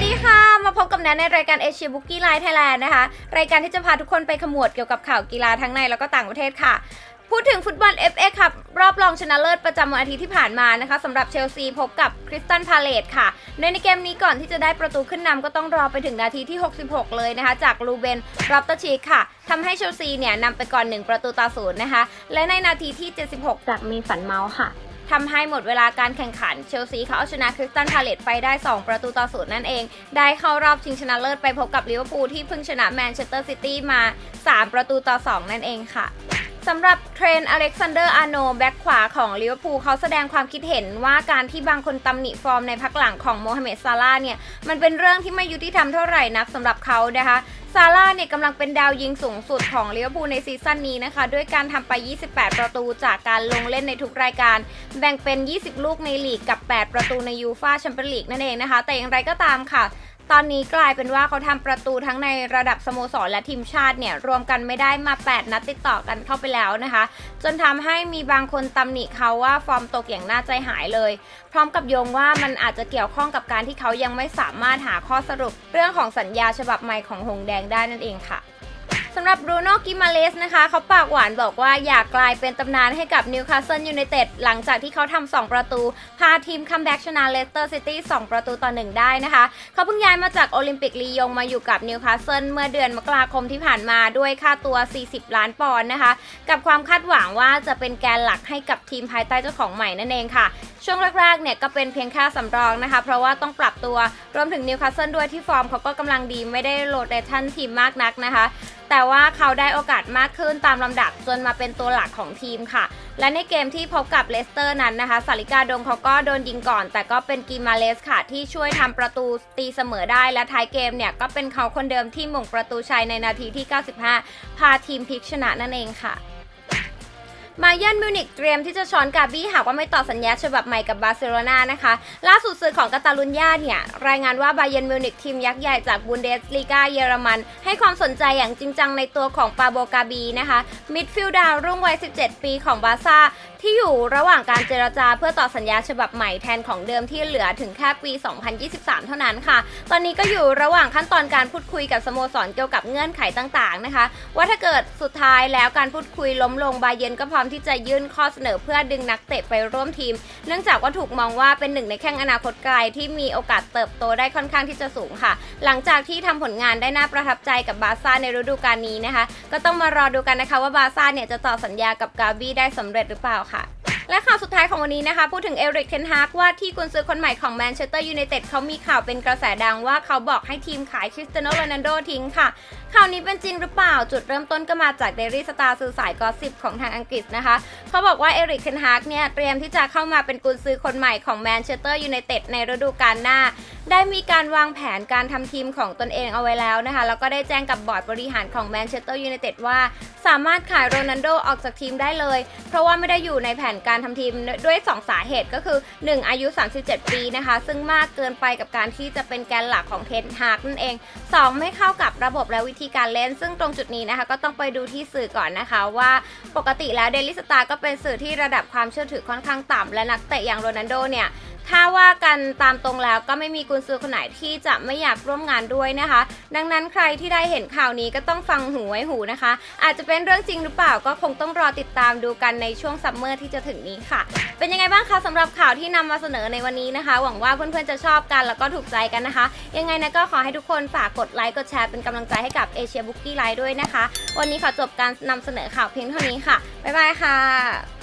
วัสดีค่ะ มาพบกับแนทในรายการเอเชียบุกกี้ไลน์ไทยแลนด์นะคะ รายการที่จะพาทุกคนไปขมวดเกี่ยวกับข่าวกีฬาทั้งในแล้วก็ต่างประเทศค่ะ พูดถึงฟุตบอล FA ครับรอบรองชนะเลิศประจำวันอาทิตย์ที่ผ่านมานะคะสำหรับเชลซีพบกับคริสตันพาเลตค่ะ โดยในเกมนี้ก่อนที่จะได้ประตูขึ้นนำก็ต้องรอไปถึงนาทีที่ 66 เลยนะคะ จากลูเบนรับตชีค่ะทำให้เชลซีเนี่ยนำไปก่อน 1 ประตูต่อศูนย์นะคะ และในนาทีที่ 76 จากมีฝันเมาส์ค่ะ ทำให้หมดเวลาการแข่งขันเชลซีเขาเอาชนะคริสตันพาเลตไปได้ 2 ประตูต่อศูนย์นั่นเอง ได้เข้ารอบชิงชนะเลิศไปพบกับลิเวอร์พูลที่เพิ่งชนะแมนเชสเตอร์ซิตี้มา 3 ประตูต่อ 2 นั่นเองค่ะสำหรับเทรนต์อเล็กซานเดอร์อาโนแบ็กขวาของลิเวอร์พูลเขาแสดงความคิดเห็นว่าการที่บางคนตำหนิฟอร์มในพักหลังของโมฮัมเหม็ดซาลาเนี่ย มันเป็นเรื่องที่ไม่ยุติธรรมเท่าไหร่นักสำหรับเขานะคะ ซาร่าเนี่ยกำลังเป็นดาวยิงสูงสุดของลิเวอร์พูลในซีซั่นนี้นะคะ ด้วยการทำไป 28 ประตูจากการลงเล่นในทุกรายการ แบ่งเป็น 20 ลูกในลีกกับ 8 ประตูในยูฟาแชมเปี้ยนลีกนั่นเองนะคะ แต่อย่างไรก็ตามค่ะ ตอนนี้กลายเป็นว่าเขาทำประตูทั้งในระดับสโมสรและทีมชาติเนี่ยรวมกันไม่ได้มา 8 นัดติดต่อกันเข้าไปแล้วนะคะ จนทำให้มีบางคนตำหนิเขาว่าฟอร์มตกอย่างน่าใจหายเลย พร้อมกับโยงว่ามันอาจจะเกี่ยวข้องกับการที่เขายังไม่สามารถหาข้อสรุป เรื่องของสัญญาฉบับใหม่ของหงแดงได้นั่นเองค่ะ สำหรับบรูโน่กิมาเลสนะคะ เขาปากหวานบอกว่าอยากกลายเป็นตำนานให้กับนิวคาสเซิลยูไนเต็ดหลังจากที่เขาทำ2ประตู พาทีมคัมแบ็กชนะเลสเตอร์ซิตี้2ประตูต่อ 1 ได้นะคะ เขาเพิ่งย้ายมาจากโอลิมปิกลียงมาอยู่กับนิวคาสเซิลเมื่อเดือนมกราคมที่ผ่านมาด้วยค่าตัว 40 ล้านปอนด์นะคะ กับความคาดหวังว่าจะเป็นแกนหลักให้กับทีมภายใต้เจ้าของใหม่นั่นเองค่ะ ช่วงแรกๆเนี่ยก็เป็นเพียงแค่สำรองนะคะ เพราะว่าต้องปรับตัวรวมถึงนิวคาสเซิลด้วยที่ฟอร์มเขาก็กำลังดีไม่ได้โรเตชันทีมมากนักนะคะ แต่ว่าเขาได้โอกาสมากขึ้นตามลำดับจนมาเป็นตัวหลักของทีมค่ะ และในเกมที่พบกับเลสเตอร์นั้นนะคะสาริกาดงเขาก็โดนยิงก่อน แต่ก็เป็นกีมาเลสค่ะ ที่ช่วยทำประตูตีเสมอได้และท้ายเกมเนี่ย ก็เป็นเขาคนเดิมที่หม่งประตูชัยในนาทีที่ 95 พาทีมพลิกชนะนั่นเองค่ะ มาเยันมิวนิกเตรียมที่จะช้อนกาบี้หากว่าไม่ต่อสัญญาฉบับใหม่กับบาร์เซโลนานะคะ ล่าสุดสื่อของกาตาลุญญาเนี่ยรายงานว่าบาเยนมิวนิกทีมยักษ์ใหญ่จากบุนเดสลีกาเยอรมัน ให้ความสนใจอย่างจริงจังในตัวของปาโบกาบีนะคะมิดฟิลด์ดาวรุ่งวัย 17 ปีของบาซ่าที่อยู่ระหว่างการเจรจาเพื่อต่อสัญญาฉบับใหม่แทนของเดิมที่เหลือถึงแค่ปี 2023 เท่านั้นค่ะ ตอนนี้ก็อยู่ระหว่างขั้นตอนการพูดคุยกับสโมสรเกี่ยวกับเงื่อนไขต่างๆนะคะ ว่าถ้าเกิดสุดท้ายแล้วการพูดคุยล้มลงบาเยนก็พร้อมที่จะยื่นข้อเสนอเพื่อดึงนักเตะไปร่วมทีม เนื่องจากว่าถูกมองว่าเป็นหนึ่งในแข้งอนาคตไกลที่มีโอกาสเติบโตได้ค่อนข้างที่จะสูงค่ะ หลังจากที่ทำผลงานได้น่าประทับใจกับบาซ่าในฤดูกาลนี้นะคะ ก็ต้องมารอดูกันนะคะว่าบาซ่าเนี่ยจะต่อสัญญากับกาบี้ได้สำเร็จหรือเปล่าค่ะ และข่าวสุดท้ายของวันนี้นะคะ พูดถึงเอริกเทนฮากว่าที่กุนซือคนใหม่ของแมนเชสเตอร์ยูไนเต็ดเขามีข่าวเป็นกระแสดังว่าเขาบอกให้ทีมขายคริสเตียโนโรนัลโดทิ้งค่ะข่าวนี้เป็นจริงหรือเปล่าจุดเริ่มต้นก็มาจากเดลี่สตาร์สื่อสายกอสิบของทางอังกฤษนะคะ เขาบอกว่าเอริกเทนฮากเนี่ยเตรียมที่จะเข้ามาเป็นกุนซือคนใหม่ของแมนเชสเตอร์ยูไนเต็ดในฤดูกาลหน้า ได้มีการวางแผนการทำทีมของตนเองเอาไว้แล้วนะคะ แล้วก็ได้แจ้งกับบอร์ดบริหารของแมนเชสเตอร์ยูไนเต็ดว่า สามารถขายโรนัลโดออกจากทีมได้เลย เพราะว่าไม่ได้อยู่ในแผนการทำทีมด้วย 2 สาเหตุก็คือ 1 อายุ 37 ปีนะคะ ซึ่งมากเกินไปกับการที่จะเป็นแกนหลักของเทนฮากนั่นเอง 2 ไม่เข้ากับระบบและวิธีการเล่น ซึ่งตรงจุดนี้นะคะ ก็ต้องไปดูที่สื่อก่อนนะคะว่าปกติแล้วเดลิสตาก็เป็นสื่อที่ระดับความเชื่อถือค่อนข้างต่ำและนักเตะอย่างโรนัลโดเนี่ย ถ้าว่ากันตามตรงแล้วก็ไม่มีกุนซือคนไหนที่จะไม่อยากร่วมงานด้วยนะคะ ดังนั้นใครที่ได้เห็นข่าวนี้ก็ต้องฟังหูไว้หูนะคะ อาจจะเป็นเรื่องจริงหรือเปล่าก็คงต้องรอติดตามดูกันในช่วงซัมเมอร์ที่จะถึงนี้ค่ะ เป็นยังไงบ้างคะสำหรับข่าวที่นำมาเสนอในวันนี้นะคะ หวังว่าเพื่อนๆจะชอบกันแล้วก็ถูกใจกันนะคะ ยังไงนะก็ขอให้ทุกคนฝากกดไลค์กดแชร์เป็นกำลังใจให้กับเอเชียบุ๊กี้ไลน์ด้วยนะคะ วันนี้ขอจบการนำเสนอข่าวเพียงเท่านี้ค่ะบ๊ายบายค่ะ